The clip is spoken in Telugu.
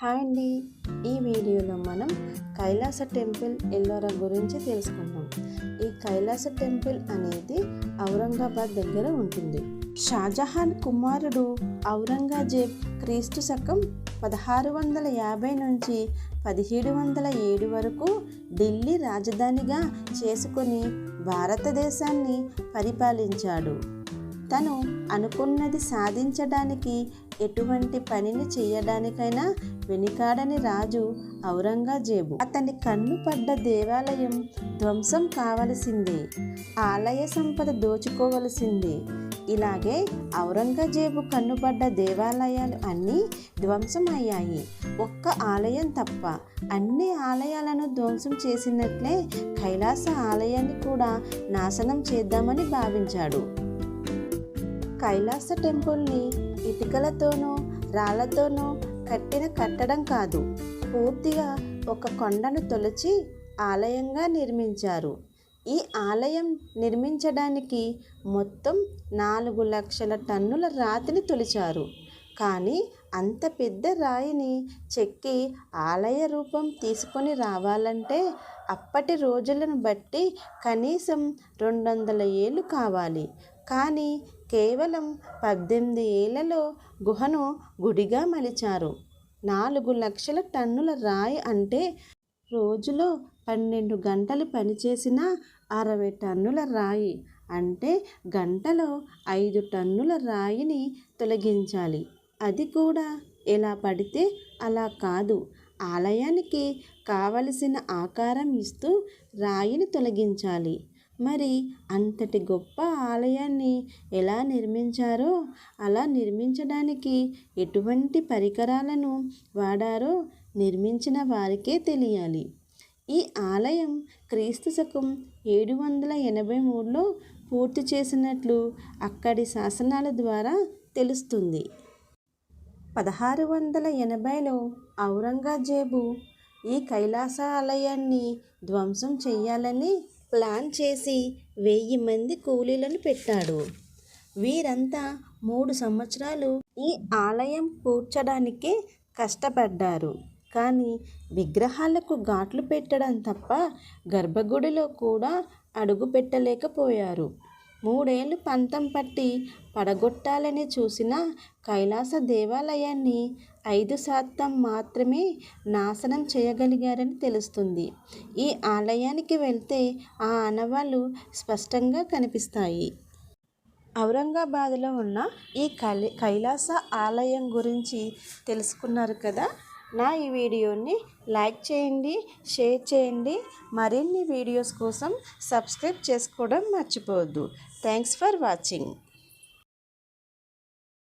హాయ్ అండి. ఈ వీడియోలో మనం కైలాస టెంపుల్ ఎల్లోరా గురించి తెలుసుకుందాం. ఈ కైలాస టెంపుల్ అనేది ఔరంగాబాద్ దగ్గర ఉంటుంది. షాజహాన్ కుమారుడు ఔరంగజేబ్ క్రీస్తు శకం పదహారు వందల యాభై నుంచి పదిహేడు వందల ఏడు వరకు ఢిల్లీ రాజధానిగా చేసుకొని భారతదేశాన్ని పరిపాలించాడు. తను అనుకున్నది సాధించడానికి ఎటువంటి పనిని చేయడానికైనా వెనుకాడని రాజు ఔరంగజేబు. అతని కన్ను పడ్డ దేవాలయం ధ్వంసం కావలసిందే ఆలయ సంపద దోచుకోవలసిందే. ఇలాగే ఔరంగజేబు కన్నుపడ్డ దేవాలయాలు అన్నీ ధ్వంసం అయ్యాయి ఒక్క ఆలయం తప్ప అన్ని ఆలయాలను ధ్వంసం చేసినట్లే కైలాస ఆలయాన్ని కూడా నాశనం చేద్దామని భావించాడు. కైలాస టెంపుల్ని ఇటుకలతోనూ రాళ్ళతోనూ కట్టిన కట్టడం కాదు. పూర్తిగా ఒక కొండను తొలచి ఆలయంగా నిర్మించారు. ఈ ఆలయం నిర్మించడానికి మొత్తం నాలుగు లక్షల టన్నుల రాతిని తొలిచారు. కానీ అంత పెద్ద రాయిని చెక్కి ఆలయ రూపం తీసుకొని రావాలంటే అప్పటి రోజులను బట్టి కనీసం రెండు వందల ఏళ్ళు కావాలి. కానీ కేవలం పద్దెనిమిది ఏళ్ళలో గుహను గుడిగా మలిచారు. నాలుగు లక్షల టన్నుల రాయి అంటే రోజులో పన్నెండు గంటలు పనిచేసిన అరవై టన్నుల రాయి అంటే గంటలో ఐదు టన్నుల రాయిని తొలగించాలి. అది కూడా ఎలా పడితే అలా కాదు. ఆలయానికి కావలసిన ఆకారం ఇస్తూ రాయిని తొలగించాలి. మరి అంతటి గొప్ప ఆలయాన్ని ఎలా నిర్మించారో అలా నిర్మించడానికి ఎటువంటి పరికరాలను వాడారో నిర్మించిన వారికే తెలియాలి. ఈ ఆలయం క్రీస్తు శకం ఏడు వందల ఎనభై మూడులో పూర్తి చేసినట్లు అక్కడి శాసనాల ద్వారా తెలుస్తుంది. పదహారు వందల ఎనభైలో ఔరంగజేబు ఈ కైలాస ఆలయాన్ని ధ్వంసం చేయాలని ప్లాన్ చేసి వెయ్యి మంది కూలీలను పెట్టాడు. వీరంతా మూడు సంవత్సరాలు ఈ ఆలయం కూర్చడానికే కష్టపడ్డారు. కానీ విగ్రహాలకు ఘాట్లు పెట్టడం తప్ప గర్భగుడిలో కూడా అడుగు పెట్టలేకపోయారు. మూడేళ్ళు పంతం పట్టి పడగొట్టాలని చూసిన కైలాస దేవాలయాన్ని ఐదు శాతం మాత్రమే నాశనం చేయగలిగారని తెలుస్తుంది. ఈ ఆలయానికి వెళ్తే ఆ ఆనవాళ్ళు స్పష్టంగా కనిపిస్తాయి. ఔరంగాబాద్లో ఉన్న ఈ కలి కైలాస ఆలయం గురించి తెలుసుకున్నారు కదా? నా ఈ వీడియోని లైక్ చేయండి షేర్ చేయండి. మరిన్ని వీడియోస్ కోసం సబ్స్క్రైబ్ చేసుకోవడం మర్చిపోవద్దు. Thanks for watching